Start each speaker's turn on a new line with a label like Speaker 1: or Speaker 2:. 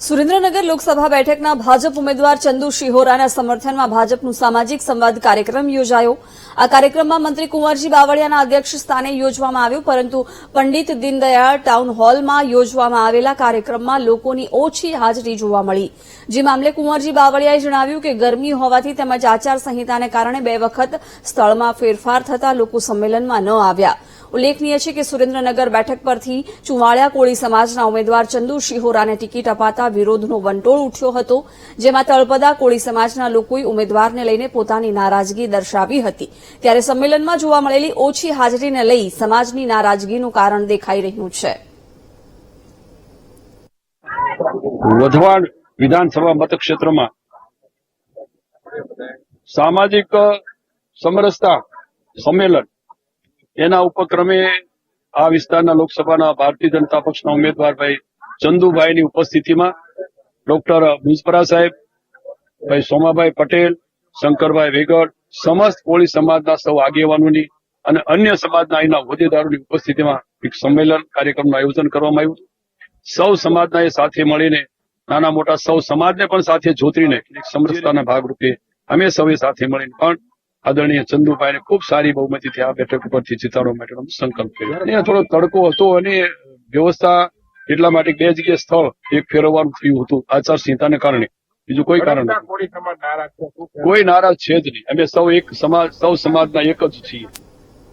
Speaker 1: સુરેન્દ્રનગર લોકસભા બેઠકના ભાજપ ઉમેદવાર ચંદુ શિહોરાના સમર્થનમાં ભાજપનું સામાજિક સંવાદ કાર્યક્રમ યોજાયો. આ કાર્યક્રમમાં મંત્રી કુંવરજી બાવળિયાના અધ્યક્ષ સ્થાને યોજવામાં આવ્યું, પરંતુ પંડિત દીનદયાળ ટાઉન હોલમાં યોજવામાં આવેલા કાર્યક્રમમાં લોકોની ઓછી હાજરી જોવા મળી. જે મામલે કુંવરજી બાવળિયાએ જણાવ્યું કે ગરમી હોવાથી તેમજ આચારસંહિતાને કારણે બે વખત સ્થળમાં ફેરફાર થતા લોકો સંમેલનમાં ન આવ્યા. ઉલ્લેખનીય છે કે સુરેન્દ્રનગર બેઠક પરથી ચુવાળિયા કોળી સમાજના ઉમેદવાર ચંદુ શિહોરાને ટિકિટ અપાતા વિરોધનો વંટોળ ઉઠ્યો હતો, જેમાં તળપદા કોળી સમાજના લોકોએ ઉમેદવારને લઈને પોતાની નારાજગી દર્શાવી હતી. ત્યારે સંમેલનમાં જોવા મળેલી ઓછી હાજરીને લઈ સમાજની નારાજગીનું કારણ દેખાઈ રહ્યું છે.
Speaker 2: વિધાનસભા મતક્ષેત્રમાં સામાજિક સમરસતા સંમેલન એના ઉપક્રમે આ વિસ્તારના લોકસભાના ભારતીય જનતા પક્ષના ઉમેદવાર ભાઈ ચંદુભાઈની ઉપસ્થિતિમાં ડોક્ટર મુજપરા સાહેબ, ભાઈ સોમાભાઈ પટેલ, શંકરભાઈ વેગડ, સમસ્ત કોળી સમાજના સૌ આગેવાનોની અને અન્ય સમાજના અહીંના હોદ્દેદારોની ઉપસ્થિતિમાં એક સંમેલન કાર્યક્રમનું આયોજન કરવામાં આવ્યું. સૌ સમાજના એ સાથે મળીને, નાના મોટા સૌ સમાજને પણ સાથે જોતરીને એક સમરસતાના ભાગરૂપે અમે સૌએ સાથે મળીને પણ આદરણીય ચંદુભાઈને ખૂબ સારી બહુમતીથી આ બેઠક ઉપરથી જીતાડવા માટેનો સંકલ્પ કર્યો. અહીંયા થોડો તડકો હતો અને વ્યવસ્થા એટલા માટે બે જગ્યાએ સ્થળ એક ફેરવવાનું થયું હતું આચારસંહિતાને કારણે. બીજું કોઈ કારણ નથી? કોઈ નારાજ છે જ નહીં. અમે સૌ એક સમાજ સૌ સમાજના એક જ છીએ.